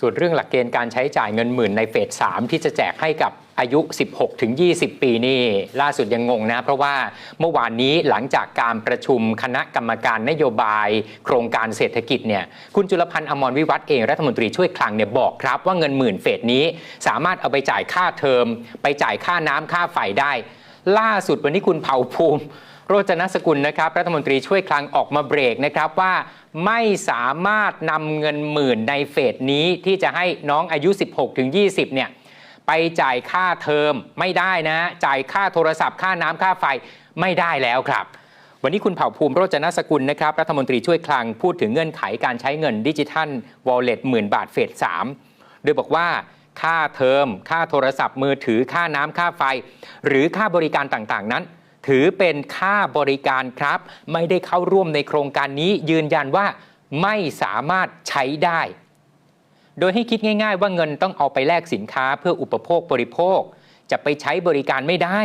ส่วนเรื่องหลักเกณฑ์การใช้จ่ายเงินหมื่นในเฟส3ที่จะแจกให้กับอายุ 16 ถึง 20 ปีนี่ล่าสุดยังงงนะ เพราะว่าเมื่อวานนี้หลังจากการประชุมคณะกรรมการนโยบาย โครงการเศรษฐกิจเนี่ยคุณจุลพันธ์อมรวิวัฒน์เองรัฐมนตรีช่วยคลังเนี่ยบอกครับ ว่าเงินหมื่นเฟสนี้สามารถเอาไปจ่ายค่าเทอม ไปจ่ายค่าน้ำค่าไฟได้ ล่าสุดวันนี้คุณเผ่าภูมิ โรจนสกุลนะครับรัฐมนตรีช่วยคลังออกมาเบรกนะครับว่าไม่สามารถนำเงินหมื่นในเฟสนี้ที่จะให้น้องอายุ 16-20 เนี่ยไปจ่ายค่าเทอมไม่ได้นะ จ่ายค่าโทรศัพท์ค่าน้ำค่าไฟไม่ได้แล้วครับ วันนี้คุณเผ่าภูมิโรจนสกุลนะครับรัฐมนตรีช่วยคลังพูดถึงเงื่อนไขการใช้เงินดิจิทัลวอลเล็ตหมื่นบาทเฟส3โดยบอกว่าค่าเทอม ค่าโทรศัพท์มือถือค่าน้ำค่าไฟ หรือค่าบริการต่างๆนั้น ถือเป็นค่าบริการครับ ไม่ได้เข้าร่วมในโครงการนี้ยืนยันว่าไม่สามารถใช้ได้ โดยให้คิดง่าย ๆ ว่าเงินต้องเอาไปแลกสินค้าเพื่ออุปโภคบริโภค จะไปใช้บริการไม่ได้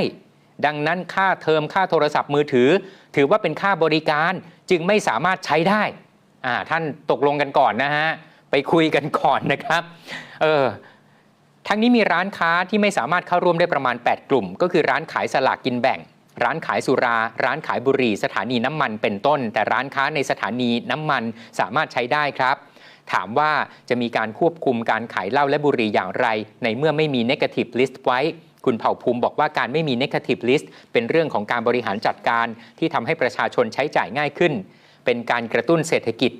ดังนั้นค่าเทอมค่าโทรศัพท์มือถือ ถือว่าเป็นค่าบริการจึงไม่สามารถใช้ได้ท่านตกลงกันก่อนนะฮะไปคุยกันก่อนนะครับเออทั้งนี้มีร้านค้าที่ไม่สามารถเข้าร่วมได้ประมาณ 8 กลุ่ม ก็คือร้านขายสลากกินแบ่ง ร้านขายสุรา ร้านขายบุหรี่ สถานีน้ำมันเป็นต้น แต่ร้านค้าในสถานีน้ำมันสามารถใช้ได้ครับ ถามว่าจะมีการควบคุมการขายเหล้าและบุหรี่อย่างไร ในเมื่อไม่มี negative list ไว้คุณเผ่าภูมิบอกว่าการไม่มี negative list เป็นเรื่องของการบริหารจัดการที่ทำให้ประชาชนใช้จ่ายง่ายขึ้น เป็นการกระตุ้นเศรษฐกิจ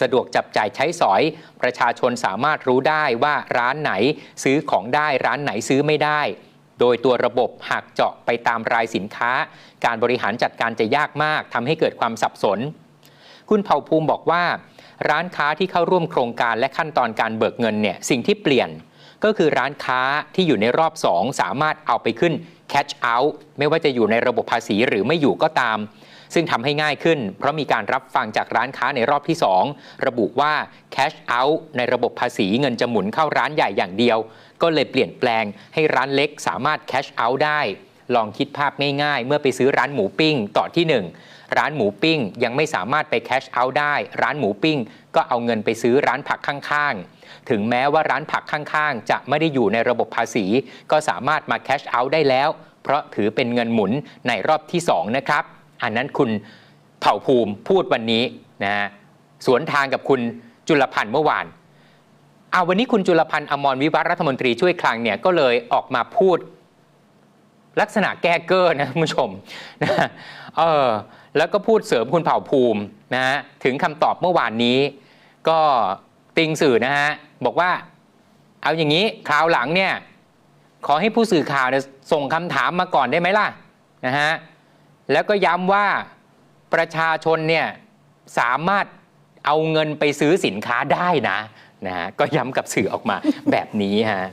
สะดวกจับจ่ายใช้สอย ประชาชนสามารถรู้ได้ว่าร้านไหนซื้อของได้ร้านไหนซื้อไม่ได้ โดยตัวระบบหากเจาะไปตามรายสินค้า การบริหารจัดการจะยากมากทำให้เกิดความสับสน คุณเผ่าภูมิบอกว่า ร้านค้าที่เข้าร่วมโครงการและขั้นตอนการเบิกเงินเนี่ยสิ่งที่เปลี่ยนก็คือร้านค้าที่อยู่ในรอบ 2 สามารถเอาไปขึ้น catch out ไม่ว่าจะอยู่ในระบบภาษีหรือไม่อยู่ก็ตาม ซึ่งทำให้ง่ายขึ้น เพราะมีการรับฟังจากร้านค้าในรอบที่ 2 ระบุว่า cash out ในระบบภาษีเงินจะหมุนเข้าร้านใหญ่อย่างเดียว ก็เลยเปลี่ยนแปลงให้ร้านเล็กสามารถ cash out ได้ ลองคิดภาพง่ายๆ เมื่อไปซื้อร้านหมูปิ้งต่อที่ 1 ร้านหมูปิ้งยังไม่สามารถไป cash out ได้ ร้านหมูปิ้ง ก็เอาเงินไปซื้อร้านผักข้างๆถึงแม้ว่าร้านผักข้างๆ จะไม่ได้อยู่ในระบบภาษี ก็สามารถมา cash out ได้แล้ว เพราะถือเป็นเงินหมุนในรอบที่ 2 นะครับ อันนั้นคุณเผ่าภูมิพูดวันนี้นะฮะสวนทางกับคุณจุลพันธ์เมื่อวานเอาวันนี้คุณจุลพันธ์อมรวิวัฒรัฐมนตรีช่วยคลังเนี่ยก็เลยออกมาพูดลักษณะแก้เกอร์นะคุณผู้ชมนะเออแล้วก็พูดเสริมคุณเผ่าภูมินะฮะถึงคำตอบเมื่อวานนี้ ก็ติงสื่อนะฮะบอกว่าเอาอย่างนี้คราวหลังเนี่ยขอให้ผู้สื่อข่าวเนี่ยส่งคำถามมาก่อนได้ไหมล่ะนะฮะ แล้วก็ย้ำว่าประชาชนเนี่ยสามารถเอาเงินไปซื้อสินค้าได้นะนะฮะก็ย้ำกับสื่อออกมาแบบนี้ฮะ